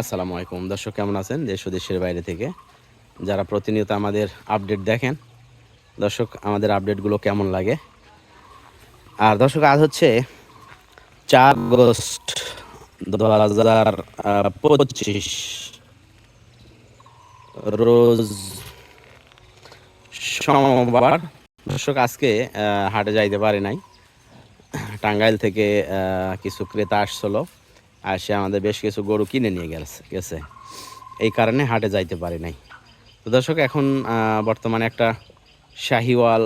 আসসালামু আলাইকুম। দর্শক, কেমন আছেন? দেশ ও দেশের বাইরে থেকে যারা প্রতিনিয়ত আমাদের আপডেট দেখেন, দর্শক, আমাদের আপডেটগুলো কেমন লাগে? আর দর্শক, আজ হচ্ছে চার আগস্ট দু হাজার পঁচিশ। রোজ সোমবার। দর্শক, আজকে হাটে যাইতে পারে নাই। টাঙ্গাইল থেকে কিছু ক্রেতা আসছিল। আর সে আমাদের বেশ কিছু গরু কিনে নিয়ে গেছে গেছে। এই কারণে হাটে যাইতে পারি নাই। তো দর্শক, এখন বর্তমানে একটা শাহিওয়াল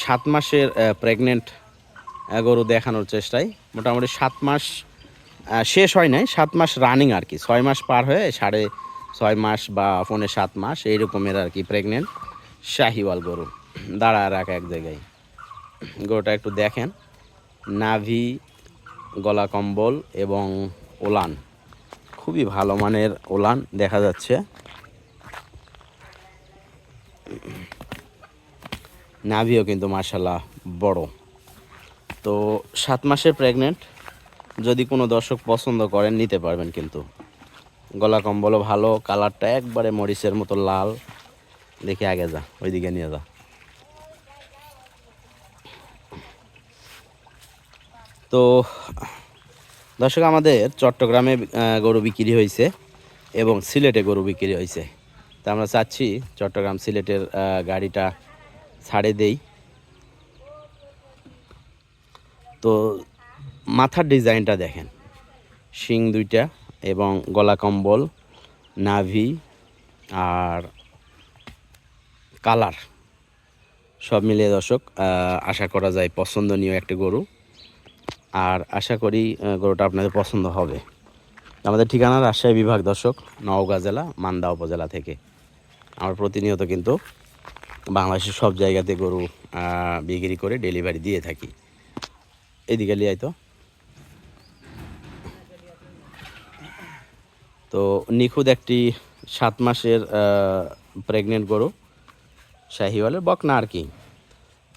সাত মাসের প্রেগনেন্ট গরু দেখানোর চেষ্টায়। মোটামুটি সাত মাস শেষ হয় নাই। সাত মাস রানিং আর কি। ছয় মাস পার হয়ে সাড়ে ছয় মাস বা ফোনে সাত মাস এই রকমের আর কি প্রেগনেন্ট শাহিওয়াল গরু। দাঁড়ায় রাখা এক জায়গায়। গরুটা একটু দেখেন। নাভি গলা কম্বল এবং ওলান। খুবই ভালো মানের ওলান দেখা যাচ্ছে। নাভিও কিন্তু মার্শাল্লাহ বড়। তো সাত মাসের প্রেগনেন্ট যদি কোনো দর্শক পছন্দ করেন নিতে পারবেন কিন্তু। গলা কম্বলও ভালো কালারটা একবারে মরিচের মতো লাল। দেখে আগে যা, ওইদিকে নিয়ে যা। তো, দর্শক, আমাদের চট্টগ্রামে গরু বিক্রি হয়েছে এবং সিলেটে গরু বিক্রি হয়েছে। তা আমরা চাচ্ছি চট্টগ্রাম সিলেটের গাড়িটা ছাড়ে দেই। তো মাথার ডিজাইনটা দেখেন। শিং দুইটা এবং গলা কম্বল, নাভি আর কালার। সব মিলিয়ে দর্শক আশা করা যায় পছন্দনীয় একটি গরু। আর আশা করি গরুটা আপনাদের পছন্দ হবে। আমাদের ঠিকানা রাজশাহী বিভাগ, দর্শক, নওগাঁ জেলা, মান্দা উপজেলা থেকে। আমরা প্রতিনিয়ত কিন্তু বাংলাদেশের সব জায়গাতে গরু বিক্রি করে ডেলিভারি দিয়ে থাকি। এদিকে লিয়াই তো। তো নিখুঁত একটি সাত মাসের প্রেগনেন্ট গরু, শাহিওয়ালের বকনা আর কি।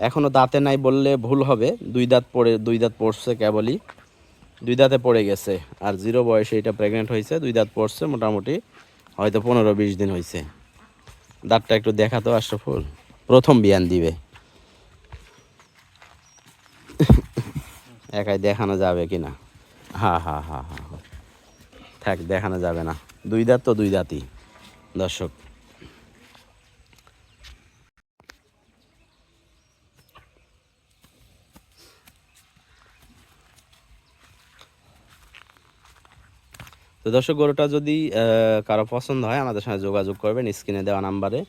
এখনও দাঁতে নাই বললে ভুল হবে। দুই দাঁত পড়ে দুই দাঁত পড়ছে কেবলই। দুই দাঁতে পড়ে গেছে। আর জিরো বয়সে এটা প্রেগনেন্ট হয়েছে, দুই দাঁত পড়ছে, মোটামুটি হয়তো পনেরো বিশ দিন হয়েছে। দাঁতটা একটু দেখাতো আশরাফুল। প্রথম বিয়ান দিবে। একাই দেখানো যাবে কি না? হ্যাঁ হ্যাঁ হ্যাঁ হ্যাঁ। থাক, দেখানো যাবে না। দুই দাঁত তো দুই দাঁতই। দর্শক তো দর্শক গরুটা যদি কারও পছন্দ হয়, আমাদের সঙ্গে যোগাযোগ করবেন স্ক্রিনে দেওয়া নাম্বারে।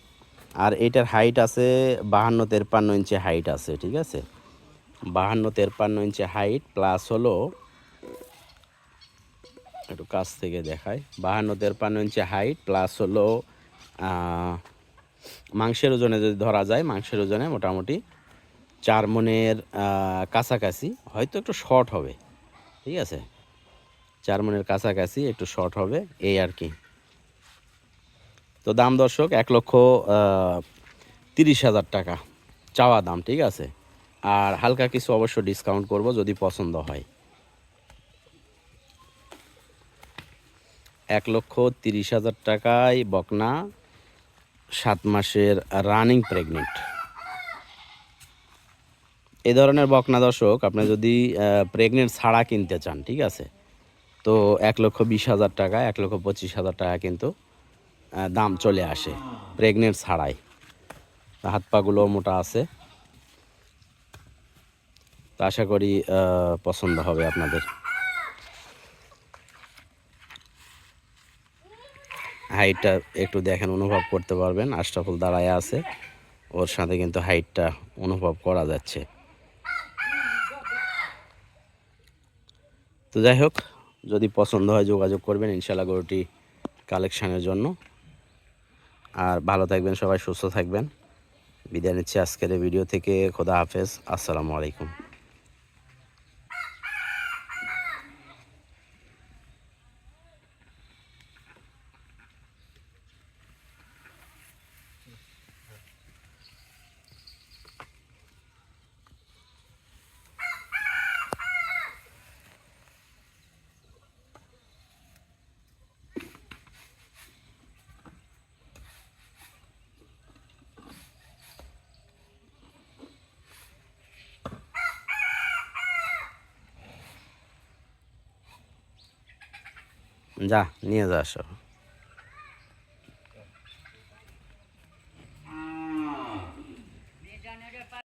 আর এটার হাইট আছে বাহান্ন তেরপান্ন ইঞ্চি হাইট আছে, ঠিক আছে? বাহান্ন তেরপান্ন ইঞ্চি হাইট প্লাস হলো, একটু কাছ থেকে দেখায় বাহান্ন তেরপান্ন ইঞ্চি হাইট প্লাস হলো মাংসের ওজনে যদি ধরা যায়, মাংসের ওজনে মোটামুটি চার মনের কাছাকাছি, হয়তো একটু শর্ট হবে, ঠিক আছে? চার মনের কাছাকাছি, একটু শর্ট হবে, এই আর কি। তো দাম দর্শক, এক লক্ষ তিরিশ হাজার টাকা। চাওয়া দাম, ঠিক আছে? আর হালকা কিছু অবশ্য ডিসকাউন্ট করব যদি পছন্দ হয়। এক লক্ষ তিরিশ হাজার টাকায় বকনা, সাত মাসের রানিং প্রেগনেন্ট এই ধরনের বকনা দর্শক, আপনি যদি প্রেগনেন্ট ছাড়া কিনতে চান, ঠিক আছে? তো এক লক্ষ বিশ হাজার টাকা, এক লক্ষ পঁচিশ হাজার টাকা কিন্তু দাম চলে আসে প্রেগনেন্ট ছাড়াই। হাত পাগুলো মোটা আছে। তা আশা করি পছন্দ হবে আপনাদের। হাইটটা একটু দেখেন, অনুভব করতে পারবেন। আশরাফুল দাঁড়ায় আছে। ওর সাথে কিন্তু হাইটটা অনুভব করা যাচ্ছে। তো যাই হোক যদি পছন্দ হয় যোগাযোগ করবেন, ইনশাল্লাহ গরুটি কালেকশানের জন্য। আর ভালো থাকবেন, সবাই সুস্থ থাকবেন। বিদায় নিচ্ছি আজকের ভিডিও থেকে। খোদা হাফেজ। আসসালামু আলাইকুম। যা নিয়ে যা আসো